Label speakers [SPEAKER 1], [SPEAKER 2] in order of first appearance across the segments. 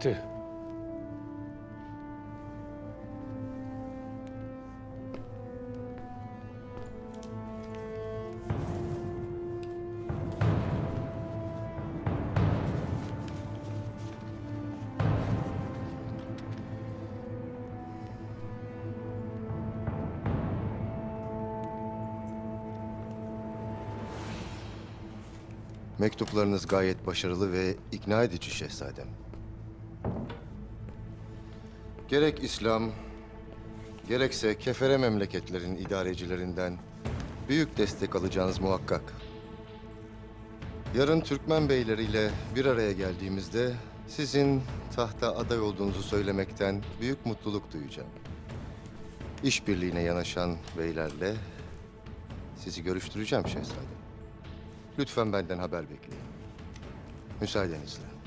[SPEAKER 1] Bitti.
[SPEAKER 2] Mektuplarınız gayet başarılı ve ikna edici şehzadem. Gerek İslam, gerekse kefere memleketlerin idarecilerinden büyük destek alacağınız muhakkak. Yarın Türkmen beyleriyle bir araya geldiğimizde sizin tahta aday olduğunuzu söylemekten büyük mutluluk duyacağım. İşbirliğine yanaşan beylerle sizi görüştüreceğim şehzadem. Lütfen benden haber bekleyin. Müsaadenizle.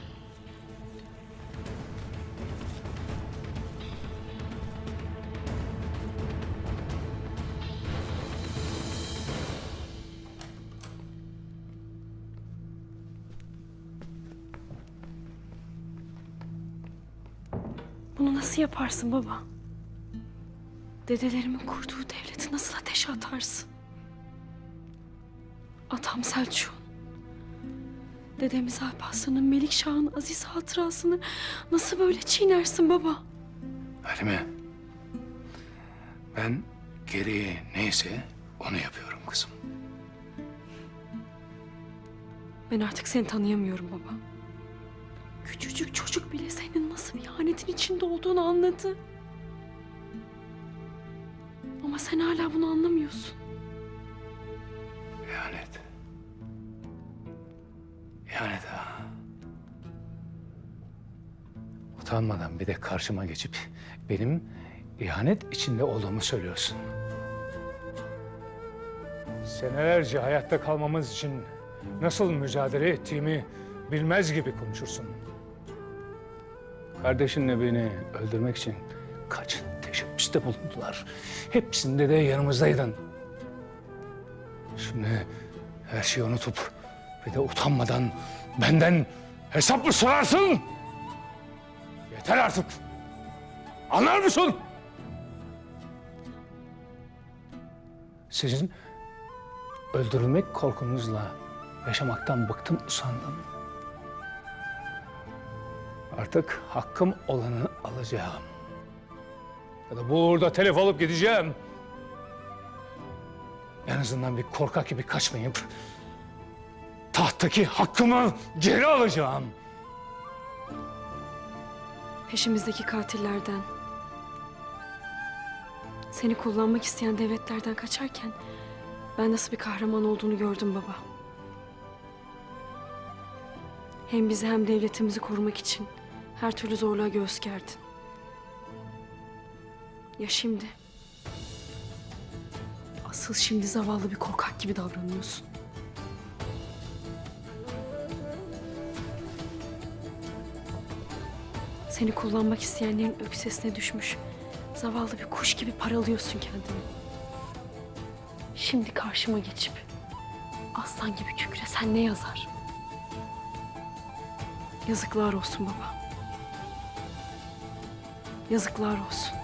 [SPEAKER 3] Bunu nasıl yaparsın baba? Dedelerimin kurduğu devleti nasıl ateşe atarsın? Atam Selçuk. Dedemiz Alparslan'ın Melikşah'ın aziz hatırasını nasıl böyle çiğnersin baba?
[SPEAKER 1] Halime. Ben gereği neyse onu yapıyorum kızım.
[SPEAKER 3] Ben artık seni tanıyamıyorum baba. Küçücük çocuk bile senin nasıl bir ihanetin içinde olduğunu anladı. Ama sen hala bunu anlamıyorsun.
[SPEAKER 1] İhanet. İhanet ha. Utanmadan bir de karşıma geçip benim ihanet içinde olduğumu söylüyorsun. Senelerce hayatta kalmamız için nasıl mücadele ettiğimi bilmez gibi konuşursun. Kardeşinle beni öldürmek için kaç teşebbüste bulundular. Hepsinde de yanımızdaydın. Şimdi her şeyi unutup bir de utanmadan benden hesap mı sorarsın? Yeter artık. Anlar mısın? Sizin öldürülmek korkunuzla yaşamaktan bıktım, usandım. Artık hakkım olanı alacağım. Ya da bu uğurda telef alıp gideceğim. En azından bir korkak gibi kaçmayıp tahttaki hakkımı geri alacağım.
[SPEAKER 3] Peşimizdeki katillerden, seni kullanmak isteyen devletlerden kaçarken ben nasıl bir kahraman olduğunu gördüm baba. Hem bizi hem devletimizi korumak için her türlü zorluğa göğüs gerdin. Ya şimdi? Asıl şimdi zavallı bir korkak gibi davranıyorsun. Seni kullanmak isteyenlerin öksesine düşmüş. Zavallı bir kuş gibi paralıyorsun kendini. Şimdi karşıma geçip aslan gibi kükresen ne yazar? Yazıklar olsun baba. Yazıklar olsun.